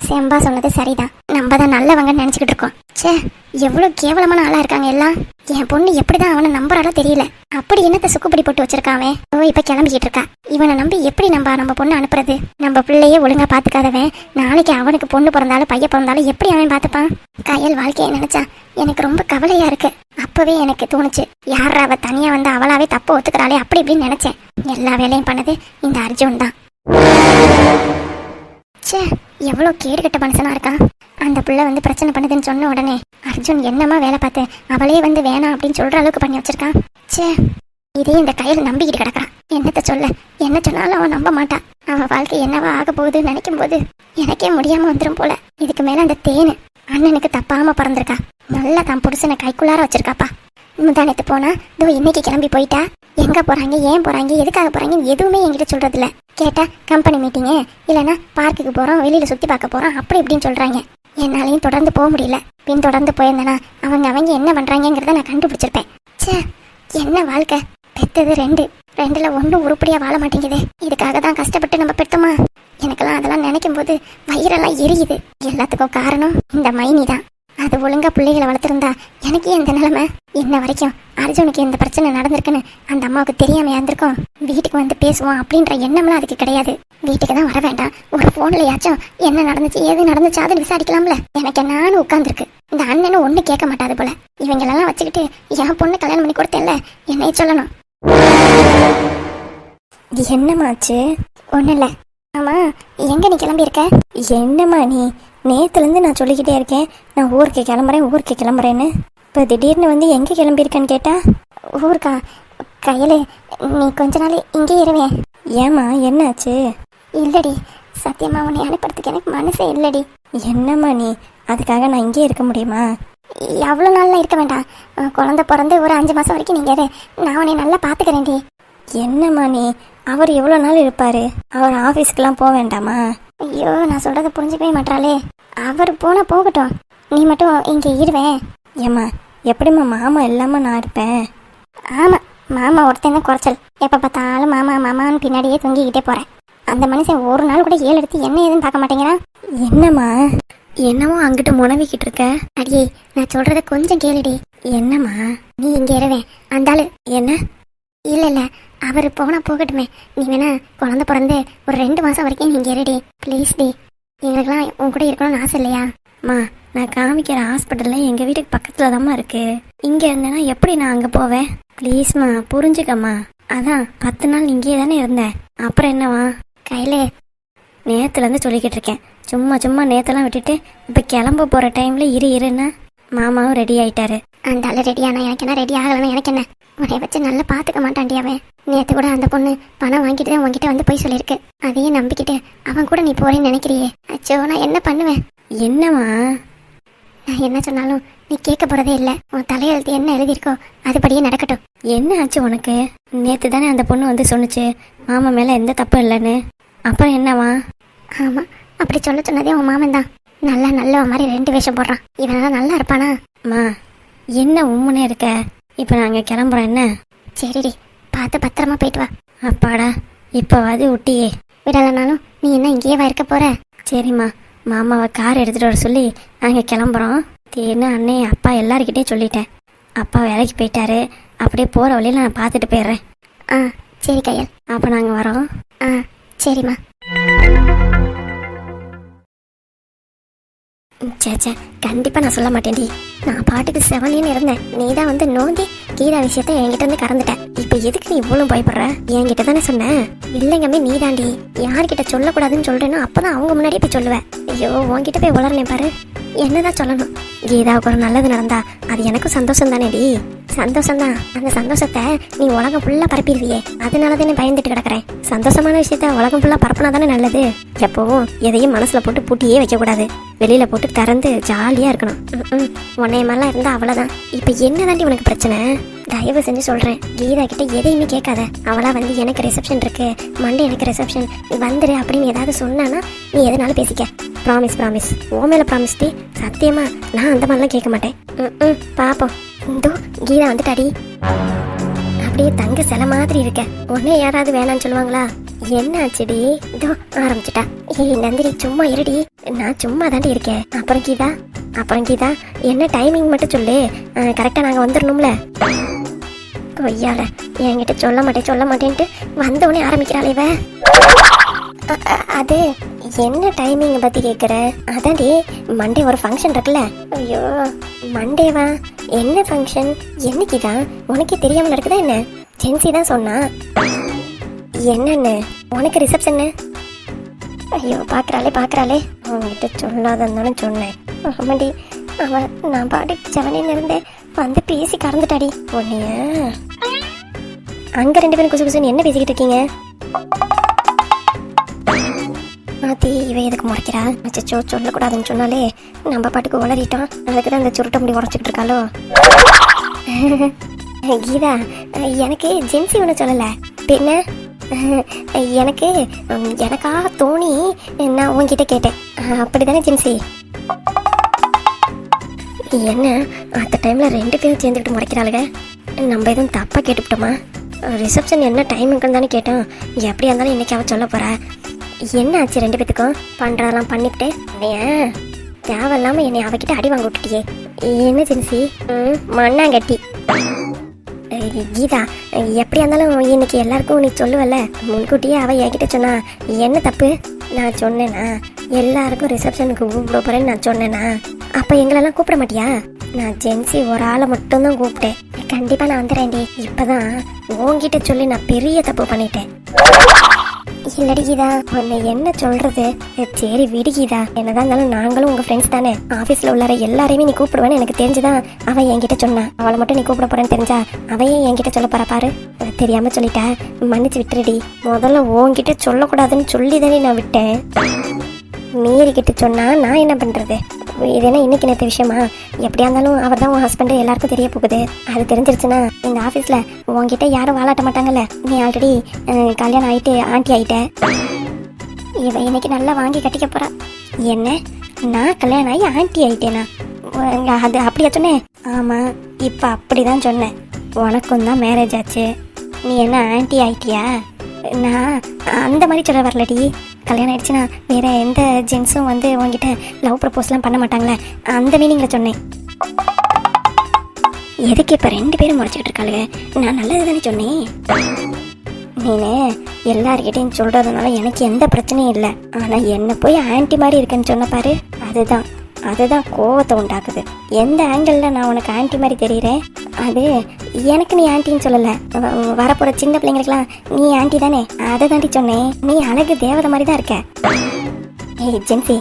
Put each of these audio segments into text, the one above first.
செம்பா சொன்னது சரிதான். நம்ம தான் நல்லவங்கன்னு நினச்சிக்கிட்டு இருக்கோம். ச்சே எவ்வளோ கேவலமான ஆளாக இருக்காங்க எல்லாம். என் பொண்ணு எப்படி தான் அவனை நம்புறாளோ தெரியல. அப்படி என்னத்த சுக்குப்படி போட்டு வச்சிருக்காவே? ஓ இப்போ கிளம்பிக்கிட்டு இருக்கா இவனை நம்பி எப்படி நம்ம நம்ம பொண்ணு அனுப்புறது? நம்ம பிள்ளையே ஒழுங்கா பார்த்துக்காதவன் நாளைக்கு அவனுக்கு பொண்ணு பிறந்தாலும் பையன் பிறந்தாலும் எப்படி அவன் பார்த்துப்பான் கயல் வாழ்க்கையை நினைச்சா எனக்கு ரொம்ப கவலையா இருக்கு. அப்பவே எனக்கு தோணுச்சு யார் அவ தனியா வந்து அவளாவே தப்பு ஒத்துக்கிறாளே அப்படி இப்படின்னு நினைச்சேன். எல்லா வேலையும் பண்ணது இந்த அர்ஜுன் தான். ச்சே எவ்வளோ கேடுகட்ட மனுஷனா இருக்கான் அந்த புள்ள வந்து பிரச்சனை பண்ணுதுன்னு சொன்ன உடனே அர்ஜுன் என்னமா வேலை பார்த்து அவளே வந்து வேணாம் அப்படின்னு சொல்ற அளவுக்கு பண்ணி வச்சிருக்கான் ச்சே இதே இந்த கையில் நம்பிக்கிட்டு கிடக்குறான். என்னத்த சொல்ல? என்ன சொன்னாலும் அவன் நம்ப மாட்டான் அவன் வாழ்க்கை என்னவா ஆக போகுதுன்னு நினைக்கும் போது எனக்கே முடியாம வந்துடும் போல. இதுக்கு மேல அந்த தேனு அண்ணனுக்கு தப்பாம பிறந்திருக்கா. நல்லா தான் புருஷனை கைக்குள்ளார வச்சிருக்காப்பா. முந்தானத்து போனா இதோ இன்னைக்கு கிளம்பி போயிட்டா? எங்க போறாங்க? ஏன் போறாங்க? எதுக்காக போறாங்கன்னு எதுவுமே என்கிட்ட சொல்றது இல்ல கேட்டா கம்பெனி மீட்டிங்கு இல்லைன்னா பார்க்குக்கு போறோம் வெளியில சுத்தி பார்க்க போறோம். அப்படி இப்படின்னு சொல்றாங்க. என்னாலையும் தொடர்ந்து போக முடியல. பின் தொடர்ந்து போயிருந்தேனா அவங்க அவங்க என்ன பண்றாங்கிறத நான் கண்டுபிடிச்சிருப்பேன். ச்சே என்ன வாழ்க்கை? பெத்தது ரெண்டு. ரெண்டுல ஒன்றும் உருப்படியா வாழ மாட்டேங்குது. இதுக்காக தான் கஷ்டப்பட்டு நம்ம பெத்தோமா? எனக்கெல்லாம் அதெல்லாம் நினைக்கும் போது வயிறெல்லாம் எரியுது. எல்லாத்துக்கும் காரணம் இந்த மைனி தான். அது ஒழுங்கா பிள்ளைகளை வளர்த்துருந்தா எனக்கு எந்த இந்த நிலைமை. இன்ன வரைக்கும் அர்ஜுனுக்கு இந்த பிரச்சனை நடந்திருக்குன்னு அந்த அம்மாவுக்கு தெரியாம இருந்திருக்கும். வீட்டுக்கு வந்து பேசுவோம் அப்படின்ற எண்ணம்லாம் அதுக்கு கிடையாது. வீட்டுக்கு தான் வர வேண்டாம். ஒரு போன்லயாச்சும் என்ன நடந்துச்சு ஏது நடந்துச்சு அதை விசாரிக்கலாம்ல. எனக்கு நானும் உட்காந்துருக்கு இந்த அண்ணனும் ஒண்ணு கேட்க மாட்டாது போல. இவங்களெல்லாம் வச்சுக்கிட்டு என் பொண்ணு கல்யாணம் பண்ணி கொடுத்தேன்ல. என்னைய சொல்லணும். என்னமாச்சு ஒன்றும் இல்லை. ஆமா எங்க நீ கிளம்பியிருக்க? என்னம்மா நீ? நேற்றுலேருந்து நான் சொல்லிக்கிட்டே இருக்கேன் நான் ஊருக்கு கிளம்புறேன் ஊருக்கு கிளம்புறேன்னு. இப்போ திடீர்னு வந்து எங்கே கிளம்பியிருக்கேன்னு கேட்டால் ஊருக்கா. கையில் நீ கொஞ்ச நாள் இங்கே இருவேன் ஏம்மா என்னாச்சு இல்லடி சத்தியமா உன்னை அனுப்புறதுக்கு எனக்கு மனசே இல்லடி. என்னம்மா நீ? அதுக்காக நான் இங்கே இருக்க முடியுமா? எவ்வளோ நாள்லாம் இருக்க வேண்டாம். குழந்த பிறந்து ஒரு அஞ்சு மாதம் வரைக்கும் நீங்கள் இரு. நான் உன்னை நல்லா பார்த்துக்கிறேன்டி. என்னம்மா நீ? அவர் எவ்வளோ நாள் இருப்பார்? அவர் ஆஃபீஸ்க்குலாம் போக வேண்டாமா? ஐயோ நான் சொல்கிறத புரிஞ்சுக்கவே மாட்டாளே. அவர் போனால் போகட்டும். நீ மட்டும் இங்கே இருவேன் ஏம்மா எப்படிம்மா மாமா இல்லாமல் நான் இருப்பேன்? ஆமாம் மாமா ஒருத்தன் தான் குறைச்சல். எப்போ பார்த்தாலும் மாமா மாமான்னு பின்னாடியே தொங்கிக்கிட்டே போகிறேன் அந்த மனுஷன் ஒரு நாள் கூட ஏழு எடுத்து என்ன ஏதுன்னு பார்க்க மாட்டேங்கிறான் என்னம்மா? என்னமோ அங்கிட்டு முனவிக்கிட்டு இருக்க? அடியே நான் சொல்கிறத கொஞ்சம் கேளுடி. என்னம்மா? நீ இங்கே இருவேன் அந்த ஆளு என்ன? இல்லை இல்லை அவர் போனால் போகட்டுமே. நீ வேணா குழந்த பிறந்து ஒரு ரெண்டு மாதம் வரைக்கும் நீங்கள் இருடி. ப்ளீஸ் டி. எங்களுக்கெல்லாம் உன் கூட இருக்கணும்னு ஆசை இல்லையா? அம்மா நான் காமிக்கிற ஹாஸ்பிட்டல்ல எங்க வீட்டுக்கு பக்கத்துல தாம்மா இருக்கு. இங்க இருந்தேன்னா எப்படி நான் அங்க போவேன்? ப்ளீஸ்மா புரிஞ்சுக்கம்மா. அதான் பத்து நாள் இங்கேயே தானே இருந்தேன். அப்புறம் என்னவா கையிலே நேத்துலேருந்து சொல்லிக்கிட்டு இருக்கேன். சும்மா சும்மா நேத்தெல்லாம் விட்டுட்டு இப்போ கிளம்ப போகிற டைமில் இரு இருன்னா? மாமாவும் ரெடி ஆயிட்டாரு. அந்த ஆளு ரெடி ஆனா எனக்கு என்ன ரெடி ஆகலன்னா எனக்கு என்ன? உன்னை வச்சு நல்லா பாத்துக்க மாட்டான்டி அவன். நேத்து கூட அந்த பொண்ணு பணம் வாங்கிட்டு தான் உன்கிட்ட வந்து போய் சொல்லியிருக்கு. அதையும் நம்பிக்கிட்டு அவன் கூட நீ போறேன்னு நினைக்கிறியே. அச்சோ நான் என்ன பண்ணுவேன்? என்னம்மா? நான் என்ன சொன்னாலும் நீ கேட்க போறதே இல்ல. உன் தலையெழுத்து என்ன எழுதியிருக்கோ அதுபடியே நடக்கட்டும். என்ன ஆச்சு உனக்கு? நேத்து தானே அந்த பொண்ணு வந்து சொன்னுச்சு மாமா மேல எந்த தப்பும் இல்லைன்னு. அப்புறம் என்னவா ஆமா அப்படி சொல்ல சொன்னதே உன் மாமன் தான் நல்லா நல்ல மாதிரி ரெண்டு வேஷம் போடுறான். இவனெல்லாம் நல்லா இருப்பானா? அம்மா என்ன உம்முனே இருக்க? இப்போ நாங்கள் கிளம்புறோம் என்ன? சரிடி பார்த்து பத்திரமா போயிட்டு வா. அப்பாடா இப்போவாது விட்டியே விடலைனாலும் நீ என்ன இங்கேயே இருக்க போற? சரிம்மா மாமாவை கார் எடுத்துட்டு வர சொல்லி நாங்கள் கிளம்புறோம். தேன்னு அண்ணே அப்பா எல்லாருக்கிட்டே சொல்லிட்டேன். அப்பா வேலைக்கு போயிட்டாரு. அப்படியே போகிற வழியில் நான் பார்த்துட்டு போயிடுறேன். ஆ சரி கையல். அப்போ நாங்கள் வரோம். ஆ சரிம்மா. சேச்சே கண்டிப்பா நான் சொல்ல மாட்டேன்டி. நான் பாட்டுக்கு செவனேன்னு இருந்தேன். நீ தான் வந்து நோண்டி கீதா விஷயத்த என்கிட்ட இருந்து கறந்துட்ட. இப்ப எதுக்கு நீ இவ்வளவு பயப்படுற? என்கிட்ட தானே சொன்ன? இல்லைங்கமே நீ தாண்டி யார்கிட்ட சொல்லக்கூடாதுன்னு சொல்றேனோ அப்பதான் அவங்க முன்னாடியே போய் சொல்லுவேன் ஐயோ உன்கிட்ட போய் உளறலேன் பாரு. என்னதான் சொல்லணும். ஏதாவது ஒரு நல்லது நடந்தா அது எனக்கும் சந்தோஷம் தானேடி சந்தோஷம் தான் அந்த சந்தோஷத்தை நீ உலகம் ஃபுல்லா பரப்பிடுவியே. அதனால தானே பயந்துட்டு கிடக்குறேன். சந்தோஷமான விஷயத்த உலகம் ஃபுல்லா பரப்புனா தானே நல்லது. எப்பவும் எதையும் மனசுல போட்டு பூட்டியே வைக்க கூடாது வெளியில போட்டு திறந்து ஜாலியா இருக்கணும். ம், உன்னைய மாதிரிலாம் இருந்தா அவ்வளவுதான். இப்ப என்னதாண்டி உனக்கு பிரச்சனை? தயவு செஞ்சு சொல்றேன். கீதா கிட்ட எதையுமே கேட்காத. அவளா வந்து எனக்கு ரிசப்ஷன் இருக்கு. மண்டே எனக்கு ரிசப்ஷன் நீ வந்துரு அப்படின்னு ஏதாவது சொன்னானா நீ எதனாலும் பேசிக்க. ப்ராமிஸ் ப்ராமிஸ் ஓ மேல ப்ராமிஸ் டி. சத்தியமா நான் அந்த மாதிரிலாம் கேட்க மாட்டேன். ம் ம் பாப்போம். இந்தோ கீதா வந்துட்டாடி. அப்படியே தங்க சில மாதிரி இருக்க. உடனே யாராவது வேணாம்னு சொல்லுவாங்களா? என்ன ஆச்சுடி இதோ ஆரம்பிச்சிட்டா. ஏய் நந்தினி சும்மா இருடி. நான் சும்மா தாண்டி இருக்கேன். அப்புறம் கீதா? அப்புறம் கீதா? என்ன டைமிங் மட்டும் சொல்லு. கரெக்டாக நாங்கள் வந்துடணும்ல கொய்யால என்கிட்ட சொல்ல மாட்டேன் சொல்ல மாட்டேன்ட்டு வந்தவொடனே ஆரம்பிக்கிறாள் இவ. அது என்ன டைமிங்கை பற்றி கேக்குற? அதாண்டி மண்டே ஒரு ஃபங்க்ஷன் இருக்குல்ல. ஐயோ மண்டேவா என்ன ஃபங்க்ஷன் என்னைக்கு தான் உனக்கே தெரியாமல் நடக்குதா என்ன? ஜென்சி தான் சொன்னா. என்னன்னு? உனக்கு ரிசப்ஷன் ஐயோ பார்க்குறாளே பார்க்குறாளே அவங்ககிட்ட சொல்லாதான் சொன்னேன். ஆமாண்டி அவன் நான் பாடி செவனையில் இருந்தேன். வந்து பேசி கறந்துட்டாடி. உன்னைய. அங்கே ரெண்டு பேரும் குசு குசுன்னு என்ன பேசிக்கிட்டு இருக்கீங்க? ஆத்தி இவ எதுக்கு முறைக்கிறா? அச்சோ சொல்லக்கூடாதுன்னு சொன்னாலே நம்ம பாட்டுக்கு உளறிட்டோம். அதுக்கு தான் இந்த சுருட்ட முடி உரைச்சிக்கிட்டு இருக்காளோ? கீதா எனக்கு ஜென்சி ஒன்று சொல்லலை. பின்ன எனக்கு எனக்கா தோணி நான் உன்கிட்ட கேட்டேன். அப்படிதானே ஜென்சி? என்ன அந்த டைமில் ரெண்டு பேரும் சேர்ந்துக்கிட்டு முறைக்கிறாளுங்க. நம்ம எதுவும் தப்பாக கேட்டுக்கிட்டோமா ரிசப்ஷன் என்ன டைமுக்குன்னு தானே கேட்டோம். எப்படியா இருந்தாலும் இன்னைக்கு அவன் சொல்ல போகிறா என்ன ஆச்சு ரெண்டு பேத்துக்கும்? பண்ணுறதெல்லாம் பண்ணிவிட்டு ஏன்? தேவையில்லாம என்னை அவகிட்ட அடி வாங்க விட்டுட்டியே. என்ன ஜென்சி? ம் மண்ணாங்கட்டி. கீதா எப்படியா இருந்தாலும் இன்னைக்கு எல்லாருக்கும் நீ சொல்லுவல முன்கூட்டியே அவ என்கிட்ட சொன்னா என்ன தப்பு? நான் சொன்னேனா? எல்லாருக்கும் ரிசப்ஷனுக்கு கூப்பிட போறேன்னு நான் சொன்னேனா? அப்ப எங்களெல்லாம் கூப்பிட மாட்டியா? நான் ஜென்சி ஒரு ஆளை மட்டும்தான் கூப்பிட்டேன். கண்டிப்பா நான் வந்துடுறேன்டி இப்பதான் உங்ககிட்ட சொல்லி நான் பெரிய தப்பு பண்ணிட்டேன். இல்லடி கீதா உன்னை என்ன சொல்றது? சரி விடு கீதா என்னதான் இருந்தாலும் நாங்களும் உங்க ஃப்ரெண்ட்ஸ் தானே. ஆபீஸ்ல உள்ளார எல்லாரையுமே நீ கூப்பிடுவேன்னு எனக்கு தெரிஞ்சுதான் அவன் என்கிட்ட சொன்னா. அவளை மட்டும் நீ கூப்பிட போறேன்னு தெரிஞ்சா அவன் ஏன் என்கிட்ட சொல்ல போற பாரு. தெரியாம சொல்லிட்டா. மன்னிச்சு விட்டுருடி. முதல்ல உன்கிட்ட சொல்லக்கூடாதுன்னு சொல்லி தானே நான் விட்டேன். மீறிக்கிட்டு சொன்னால் நான் என்ன பண்ணுறது இது என்ன இன்னைக்கு நேற்று விஷயமா? எப்படியா இருந்தாலும் அவர் தான் உன் ஹஸ்பண்டு எல்லாருக்கும் தெரிய போகுது. அது தெரிஞ்சிருச்சுன்னா இந்த ஆஃபீஸில் உங்ககிட்ட யாரும் வாழாட்ட மாட்டாங்கல்ல? நீ ஆல்ரெடி கல்யாணம் ஆகிட்டு ஆண்டி ஆயிட்ட. இவன் இன்னைக்கு நல்லா வாங்கி கட்டிக்க போகிறான் என்ன? நான் கல்யாணம் ஆகி ஆண்டி ஆகிட்டேனா அது அப்படியா சொன்னேன்? ஆமாம் இப்போ அப்படிதான் சொன்னேன். உனக்கும் தான் மேரேஜ் ஆச்சு. நீ என்ன ஆன்ட்டி ஆயிட்டியா? நான் அந்த மாதிரி சொல்ல வரலடி. கல்யாணம் ஆயிடுச்சுன்னா வேற எந்த ஜென்ஸும் வந்து உங்ககிட்ட லவ் ப்ரப்போஸ்லாம் பண்ண மாட்டாங்களே? அந்த மீனிங்கில் சொன்னேன். எதுக்கு இப்போ ரெண்டு பேரும் முறைச்சிட்டு இருக்காளுங்க? நான் நல்லது தானே சொன்னேன். நீனு எல்லார்கிட்டையும் சொல்கிறதுனால எனக்கு எந்த பிரச்சனையும் இல்லை. ஆனால் என்னை போய் ஆன்ட்டி மாதிரி இருக்கேன்னு சொன்ன பாரு. அதுதான். அதுதான் கோவத்தை உண்டாக்குது. எந்த ஆங்கிளில் நான் உனக்கு ஆண்டி மாதிரி தெரியுறேன் அது எனக்கு நீ ஆன்ட்டின்னு சொல்லலை. வரப்போகிற சின்ன பிள்ளைங்களுக்குலாம் நீ ஆண்டி தானே? அதை தாண்டி சொன்னேன். நீ அழகு தேவதை மாதிரி தான் இருக்க. ஏய் ஜென்சி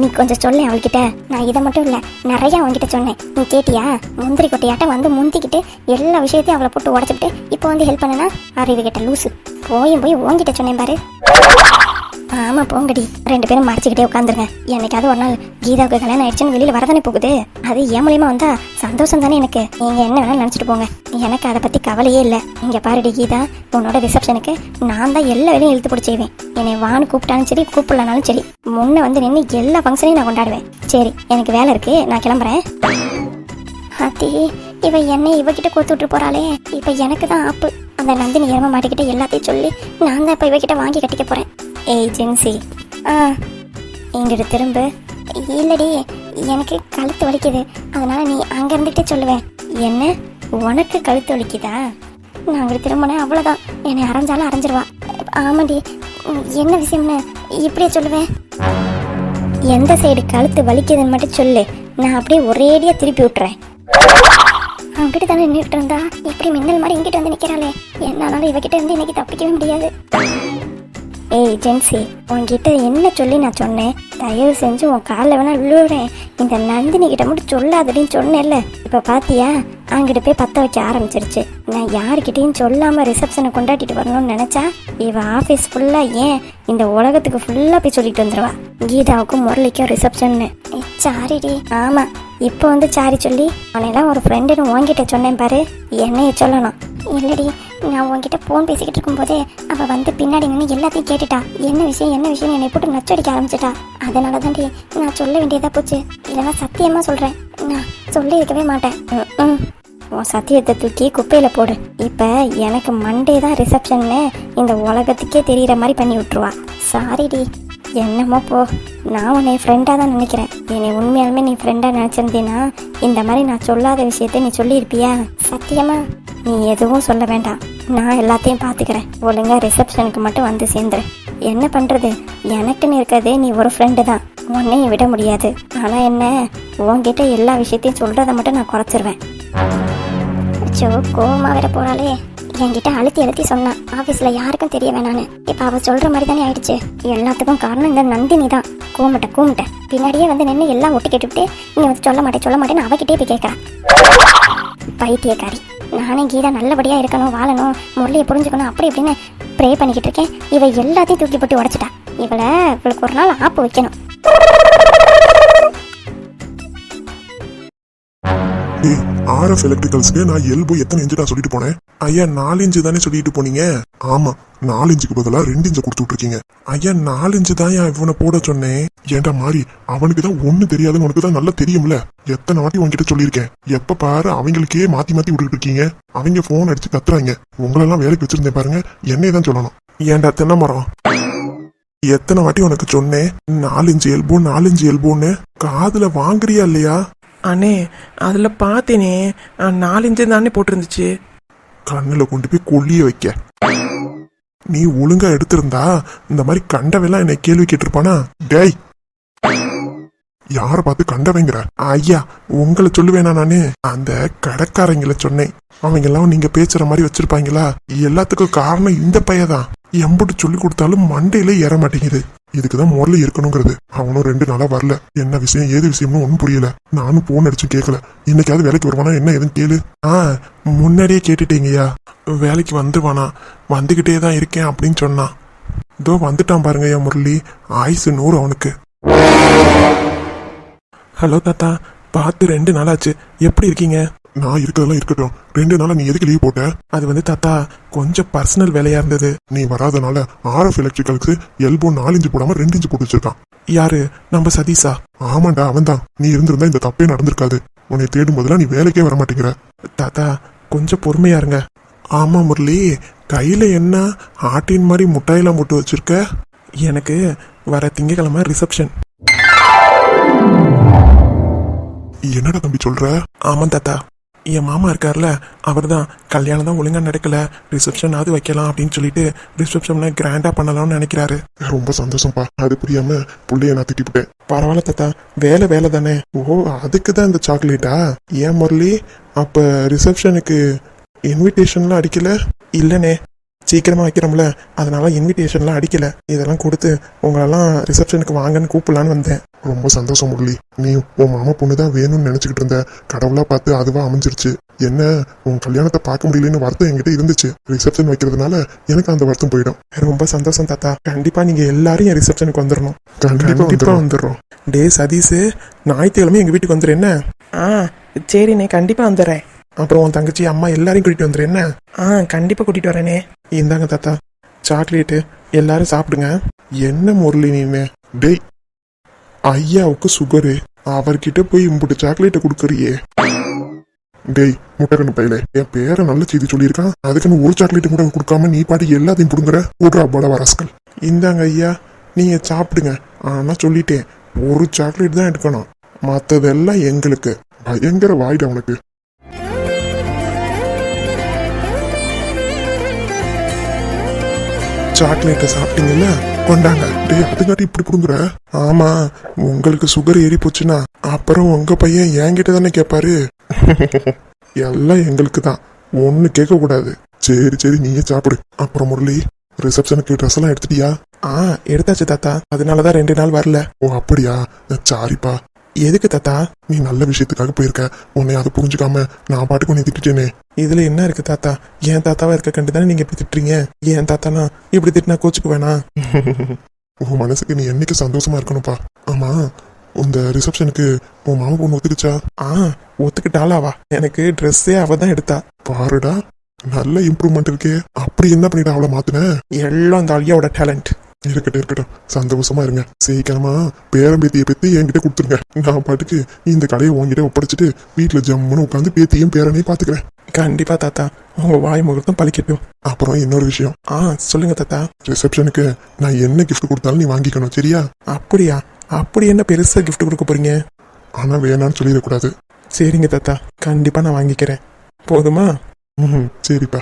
நீ கொஞ்சம் சொல்ல அவள்கிட்ட. நான் இதை மட்டும் இல்லை நிறைய அவன்கிட்ட சொன்னேன். நீ கேட்டியா? முந்திரி கொட்டையாட்டம் வந்து முந்திக்கிட்டு எல்லா விஷயத்தையும் அவளை போட்டு உடச்சிட்டு இப்போ வந்து ஹெல்ப் பண்ணனா? அறிவு கிட்ட லூசு. போயும் போய் உன்கிட்ட சொன்னேன் பாரு. ஆமா போங்கடி. ரெண்டு பேரும் மறைச்சிக்கிட்டே உட்காந்துருங்க என்னைக்காவது ஒரு நாள் கீதாவுக்கு கல்யாணம் ஆயிடுச்சுன்னு வெளியில வரதானே போகுது? அது என் மூலியமா வந்தா சந்தோஷம் தானே எனக்கு. நீங்க என்ன வேணாலும் நினைச்சிட்டு போங்க. எனக்கு அதை பத்தி கவலையே இல்லை. இங்க பாருடி கீதா உன்னோட ரிசப்ஷனுக்கு நான் தான் எல்லா வேலையும் இழுத்து பிடிச்சி செய்வேன். என்னை வான்னு கூப்பிட்டாலும் சரி கூப்பிடலனாலும் சரி முன்ன வந்து நின்று எல்லா ஃபங்க்ஷனையும் நான் கொண்டாடுவேன். சரி எனக்கு வேலை இருக்கு. நான் கிளம்புறேன். அத்தி இவ என்னை இவகிட்ட கோத்து விட்டு போறாளே. இப்ப எனக்கு தான் ஆப்பு. அந்த நந்தினி எரும மாட்டிக்கிட்ட எல்லாத்தையும் சொல்லி நான் தான் இப்ப இவகிட்ட வாங்கி கட்டிக்க போறேன். ஏய் ஆ இங்கிட்டு திரும்ப. இல்லடி எனக்கு கழுத்து வலிக்குது. அதனால நீ அங்கே இருந்துகிட்டே சொல்லுவேன் என்ன? உனக்கு கழுத்து வலிக்குதா? நான் அங்கிட்டு திரும்பினேன் அவ்வளோதான் என்னை அரைஞ்சாலும் அரைஞ்சிருவா. ஆமாடி உம், என்ன விஷயம்னு இப்படியே சொல்லுவேன் எந்த சைடு கழுத்து வலிக்குதுன்னு மட்டும் சொல்லு. நான் அப்படியே ஒரேடியாக திருப்பி விட்டுறேன். அவங்ககிட்ட தானே நின்றுட்டு இருந்தா? இப்படி மின்னல் மாதிரி இங்கிட்ட வந்து நிற்கிறாளே என்னாலும் இவகிட்ட இருந்து இன்னைக்கு தப்பிக்கவே முடியாது. ஏய் ஜென்சி உன்கிட்ட என்ன சொல்லி நான் சொன்னேன்? தயவு செஞ்சு உன் காலில் வேணா விழுவுறேன். இந்த நந்தினி கிட்ட மட்டும் சொல்லாதடின்னு சொன்னேன்ல. இப்போ பாத்தியா? அங்கிட்ட போய் பத்த வைக்க ஆரம்பிச்சிருச்சு. நான் யாருக்கிட்டையும் சொல்லாமல் ரிசப்ஷனை கொண்டாட்டிட்டு வரணும்னு நினச்சா இவ ஆஃபீஸ் ஃபுல்லாக ஏன் இந்த உலகத்துக்கு ஃபுல்லாக போய் சொல்லிட்டு வந்துடுவா கீதாவுக்கும் முரளிக்கும் ரிசப்ஷன்னு சாரிடி. ஆமாம் இப்போ வந்து சாரி சொல்லி அவனையெல்லாம் ஒரு ஃப்ரெண்டுன்னு உங்ககிட்ட சொன்னேன் பாரு. என்னைய சொல்லணும். இல்லடி நான் உன்கிட்ட ஃபோன் பேசிக்கிட்டு இருக்கும்போதே அவ வந்து பின்னாடி நின்று எல்லாத்தையும் கேட்டுட்டா. என்ன விஷயம் என்ன விஷயம் என்னை போட்டு நச்சடிக்க ஆரம்பிச்சிட்டா. அதனால தாண்டி நான் சொல்ல வேண்டியதா போச்சு. இல்லைன்னா சத்தியமா சொல்றேன். நான் சொல்லி இருக்கவே மாட்டேன். ம். உன் சத்தியத்தை தூக்கி குப்பையில போடு. இப்ப எனக்கு மண்டே தான் ரிசப்ஷன்னு இந்த உலகத்துக்கே தெரியற மாதிரி பண்ணி விட்டுருவா. சாரிடி என்னமோ போ. நான் உன்னை ஃப்ரெண்டாக தான் நினைக்கிறேன். என்னை உண்மையாலுமே நீ ஃப்ரெண்டாக நினச்சிருந்தீன்னா இந்த மாதிரி நான் சொல்லாத விஷயத்த நீ சொல்லியிருப்பியா? சத்தியமா? நீ எதுவும் சொல்ல வேண்டாம். நான் எல்லாத்தையும் பார்த்துக்கிறேன். ஒழுங்கா ரிசப்ஷனுக்கு மட்டும் வந்து சேர்ந்துரு. என்ன பண்ணுறது எனக்குன்னு இருக்கிறதே நீ ஒரு ஃப்ரெண்டு தான். உன்னையும் விட முடியாது. ஆனால் என்ன? உன்கிட்ட எல்லா விஷயத்தையும் சொல்கிறத மட்டும் நான் குறைச்சிருவேன். அச்சோ கோவமா வேற போறாளே. என்கிட்ட அழுத்தி அழுத்தி சொன்னான் ஆஃபீஸில் யாருக்கும் தெரிய வேணான்னு. இப்போ அவள் சொல்கிற மாதிரி தானே ஆயிடுச்சு. எல்லாத்துக்கும் காரணம் இந்த நந்தினி தான். கூமிட்ட கூமிட்ட. பின்னாடியே வந்து நின்று எல்லாம் ஒட்டு கேட்டுவிட்டு நீ வந்து சொல்ல மாட்டேன் சொல்ல மாட்டேன்னு அவகிட்டே போய் கேட்கறா. பைத்தியக்காரி. நானே கீதா நல்லபடியா இருக்கணும் வாழணும் முரளியை புரிஞ்சுக்கணும் அப்படி இப்படின்னு ப்ரே பண்ணிக்கிட்டு இருக்கேன். இவ எல்லாத்தையும் தூக்கி போட்டு உடச்சிட்டா. இவளை இவளுக்கு ஒரு நாள் ஆப்பு வைக்கணும். ஆர்எஃப் எலக்ட்ரிக்கல்ஸ்க்கு நான் எல்போ எத்தனை இன்ச்சு நான் சொல்லிட்டு போனேன்? ஐயா நாலு தானே சொல்லிட்டு போனீங்க? ஆமா நாலு பதிலா ரெண்டு இன்ச்சு கொடுத்து விட்டுருக்கீங்க. ஐயா நாலஞ்சு தான் இவனை போட சொன்னேன். ஏன்டா மாறி அவனுக்கு தான் ஒண்ணு தெரியாதுன்னு உனக்கு தான் நல்லா தெரியும்ல? எத்தனை வாட்டி உன்கிட்ட சொல்லியிருக்கேன். எப்ப பாரு அவங்களுக்கே மாத்தி மாத்தி விட்டுட்டு இருக்கீங்க அவங்க போன் அடிச்சு கத்துறாங்க. உங்களெல்லாம் வேலைக்கு வச்சிருந்தேன் பாருங்க. என்னையே தான் சொல்லணும். ஏன்டா தென்னை மரம் எத்தனை வாட்டி உனக்கு சொன்னேன்? நாலஞ்சு எல்போ நாலஞ்சு எல்போன்னு. காதுல வாங்குறியா இல்லையா? அண்ணே அதில் பார்த்தேனே. நாலஞ்சு தானே போட்டிருந்துச்சு. கண்ணுல கொண்டு போய் கொல்லிய வைக்க. நீ ஒழுங்கா எடுத்திருந்தா இந்த மாதிரி கண்டவெல்லாம் என்னை கேள்வி கேட்டிருப்பானா? டேய்! யார பார்த்து கண்டவைங்கிற? ஐயா உங்களை சொல்லுவேனா நானு? அந்த கடைக்காரங்களை சொன்னேன். அவங்க எல்லாம் நீங்க பேசுற மாதிரி வச்சிருப்பாங்களா? எல்லாத்துக்கும் காரணம் இந்த பையதான் எம்புட்டு சொல்லி கொடுத்தாலும் மண்டையில ஏற மாட்டேங்குது. இதுக்குதான் முதல்ல இருக்கணுங்கிறது. அவனும் ரெண்டு நாளா வரல. என்ன விஷயம் ஏது விஷயம்னு ஒன்றும் புரியல. நானும் போன் அடிச்சு கேட்கல இன்னைக்காவது வேலைக்கு வருவானா என்ன ஏதுன்னு கேளு. ஆ முன்னாடியே கேட்டுட்டீங்கய்யா. வேலைக்கு வந்துவானா வந்துகிட்டே தான் இருக்கேன் அப்படின்னு சொன்னான். இதோ வந்துட்டான் பாருங்க ஐயா முரளி. ஆயுசு நூறு அவனுக்கு. ஹலோ தாத்தா பார்த்து ரெண்டு நாளாச்சு. எப்படி இருக்கீங்க? நான் இருக்கிறதெல்லாம் இருக்கட்டும். ரெண்டு நாளா நீ எதுக்கு லீவ் போட்ட? அது வந்து தாத்தா கொஞ்சம் பர்சனல் வேலையா இருந்தது. நீ வராதனால ஆர்எஃப் எலக்ட்ரிக்கல்ஸ் எல்போ நாலு இன்ச்சு போடாம ரெண்டு இன்ச்சு போட்டு வச்சிருக்கான். யாரு? நம்ம சதீஷா. ஆமாண்டா அவன்தான். நீ இருந்திருந்தா இந்த தப்பே நடந்திருக்காது. உன்னை தேடும் போதெல்லாம் நீ வேலைக்கே வர மாட்டேங்கிற. தாத்தா கொஞ்சம் பொறுமையா இருங்க. ஆமா முரளி கையில என்ன ஆட்டின் மாதிரி முட்டாயெல்லாம் போட்டு வச்சிருக்க? எனக்கு வர திங்கக்கிழமை ரிசப்ஷன் என்னடா தம்பி சொல்ற? ஆமாம் தாத்தா. என் மாமா இருக்கார்ல அவர் தான் கல்யாணம் தான் ஒழுங்கா நடக்கல. ரிசப்ஷனாவது வைக்கலாம் அப்படின்னு சொல்லிட்டு ரிசப்ஷனை கிராண்டா பண்ணலாம்னு நினைக்கிறாரு. ரொம்ப சந்தோஷம்ப்பா. அது புரியாம புள்ளைய நான் திட்டிவிட்டேன் பரவாயில்ல தாத்தா. வேலை வேலை தானே. ஓ அதுக்கு தான் இந்த சாக்லேட்டா ஏன் முரளி? அப்ப ரிசப்ஷனுக்கு இன்விடேஷன்லாம் அடிக்கல? இல்லனே. சீக்கிரமா வைக்கிறோம்ல. அதனால இன்விடேஷன்லாம் அடிக்கல. இதெல்லாம் கொடுத்து உங்களெல்லாம் ரிசப்ஷனுக்கு வாங்கன்னு கூப்பிடலான்னு வந்தேன். ரொம்ப சந்தோஷம் முரளி. நீ உன் மாமா பொண்ணு தான் வேணும்னு நினைச்சுக்கிட்டு இருந்த. கடவுளா பார்த்து அதுவா அமைஞ்சிருச்சு. என்ன உன் கல்யாணத்தை பார்க்க முடியலன்னு வருத்தம் என்கிட்ட இருந்துச்சு. ரிசப்ஷன் வைக்கிறதுனால எனக்கு அந்த வருத்தம் போயிடும். ரொம்ப சந்தோஷம் தாத்தா. கண்டிப்பா நீங்க எல்லாரும் என் ரிசப்ஷனுக்கு வந்துடணும் கண்டிப்பா கண்டிப்பா வந்துடுறோம். டே சதீஷ் ஞாயிற்றுக்கிழமை எங்க வீட்டுக்கு வந்துரு என்ன? ஆ சரிண்ணே கண்டிப்பா வந்துடுறேன். அப்புறம் உன் தங்கச்சி அம்மா எல்லாரையும் கூட்டிட்டு வந்துரு என்ன? ஆ கண்டிப்பா கூட்டிட்டு வரேனே. இந்தாங்க தாத்தா சாக்லேட்டு எல்லாரும் சாப்பிடுங்க. என்ன முரளி நீனு? டேய் ஐயாவுக்கு சுகரு. அவர்கிட்ட போய் இம்புட்டு சாக்லேட்டை கொடுக்கறியே. டேய் முட்டைக்கண்ணு பையலே என் பேரை நல்ல செய்தி சொல்லியிருக்கான். அதுக்குன்னு ஒரு சாக்லேட் கூட கொடுக்காம நீ பாட்டி எல்லாத்தையும் புடுங்குற? விட்றா போட வரஸ்கல் இந்தாங்க ஐயா நீங்க சாப்பிடுங்க. ஆனா சொல்லிட்டேன் ஒரு சாக்லேட் தான் எடுக்கணும். மத்ததெல்லாம் எங்களுக்கு. பயங்கர வாய்டா உனக்கு. சாக்லேட்டை சாப்பிட்டீங்கல்ல கொண்டாங்க. டேய் அதுக்காட்டி இப்படி புடுங்குற? ஆமா உங்களுக்கு சுகர் ஏறி போச்சுன்னா அப்புறம் உங்க பையன் என்கிட்ட தானே கேட்பாரு எல்லாம் எங்களுக்கு தான். ஒன்னு கேட்க கூடாது சரி சரி நீயே சாப்பிடு. அப்புறம் முரளி ரிசப்ஷனுக்கு ட்ரெஸ் எல்லாம் எடுத்துட்டியா? ஆ எடுத்தாச்சு தாத்தா. அதனாலதான் ரெண்டு நாள் வரல. ஓ அப்படியா? சாரிப்பா. எதுக்கு தாத்தா? நீ நல்ல விஷயத்துக்காக போயிருக்க. உன்னை அதை புரிஞ்சுக்காம நான் பாட்டுக்கு உன்னை திட்டிட்டேனே. இதுல என்ன இருக்கு தாத்தா? என் தாத்தாவா இருக்க கண்டு தானே நீங்க இப்படி திட்டுறீங்க? என் தாத்தானா? இப்படி திட்டினா கோச்சுக்கு வேணாம் உன் மனசுக்கு நீ என்னைக்கு சந்தோஷமா இருக்கணும்ப்பா. ஆமா இந்த ரிசப்ஷனுக்கு உன் மாமா பொண்ணு ஒத்துக்குச்சா? ஆ ஒத்துக்கிட்டாளாவா எனக்கு ட்ரெஸ்ஸே அவ தான் எடுத்தா. பாருடா நல்ல இம்ப்ரூவ்மெண்ட் இருக்கே. அப்படி என்ன பண்ணிட்டு அவளை மாத்தின? எல்லாம் இந்த அழியாவோட டேலண்ட் இருக்கட்டும் இருக்கட்டும். சந்தோஷமா இருங்க. சீக்கிரமா பேரம்பேத்தியை பத்தி என்கிட்ட கொடுத்துருங்க. நான் பாட்டுக்கு இந்த கடையை உங்ககிட்ட ஒப்படைச்சிட்டு வீட்டுல ஜம்முன்னு உட்காந்து பேத்தியும் பேரனையும் பாத்துக்கிறேன் கண்டிப்பா தாத்தா. உங்க வாய் முகூர்த்தம் பழிக்கட்டும். அப்புறம் இன்னொரு விஷயம். ஆ சொல்லுங்க தாத்தா. ரிசப்ஷனுக்கு நான் என்ன gift கொடுத்தாலும் நீ வாங்கிக்கணும் சரியா? அப்படியா? அப்படி என்ன பெருசா gift கொடுக்க போறீங்க? ஆனா வேணாம்னு சொல்லிடக்கூடாது. சரிங்க தாத்தா. கண்டிப்பா நான் வாங்கிக்கிறேன். போதுமா? ம் சரிப்பா.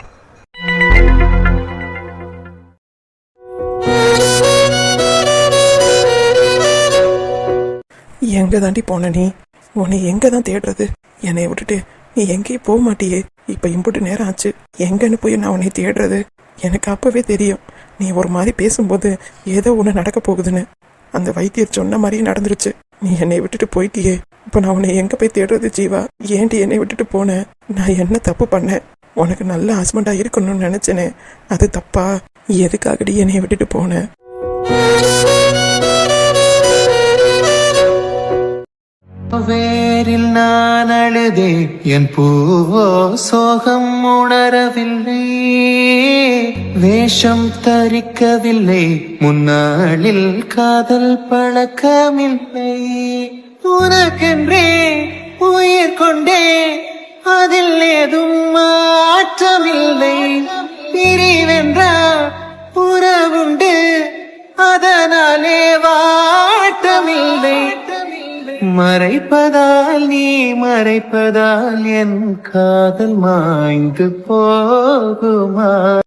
எங்க தாண்டி போன நீ? உன்னை எங்க தான் தேடுறது? என்னை விட்டுட்டு நீ எங்கேயும் போக மாட்டியே. இப்ப இம்புட்டு நேரம் ஆச்சு. எங்கன்னு போய் நான் உன்னை தேடுறது? எனக்கு அப்பவே தெரியும். நீ ஒரு மாதிரி பேசும்போது ஏதோ ஒன்று நடக்க போகுதுன்னு. அந்த வைத்தியர் சொன்ன மாதிரியே நடந்துருச்சு. நீ என்னை விட்டுட்டு போயிட்டியே. இப்போ நான் உன்னை எங்க போய் தேடுறது ஜீவா? ஏன்டி என்னை விட்டுட்டு போன? நான் என்ன தப்பு பண்ணேன்? உனக்கு நல்ல ஹஸ்பண்டா இருக்கணும்னு நினைச்சேனே. அது தப்பா? எதுக்காகடி என்னை விட்டுட்டு போன? வேரில் நான் அழுதே என் பூவோ சோகம் உணரவில்லை. வேஷம் தரிக்கவில்லை முன்னாளில் காதல் பழக்கமில்லை. உனக்கென்றே உயிர் கொண்டே அதில் ஏதும் மாற்றமில்லை. பிரிவென்றா உறவுண்டு அதனாலே வாட்டமில்லை. மறைப்பதால் நீ மறைப்பதால் என் காதல் மாய்ந்து போகுமா?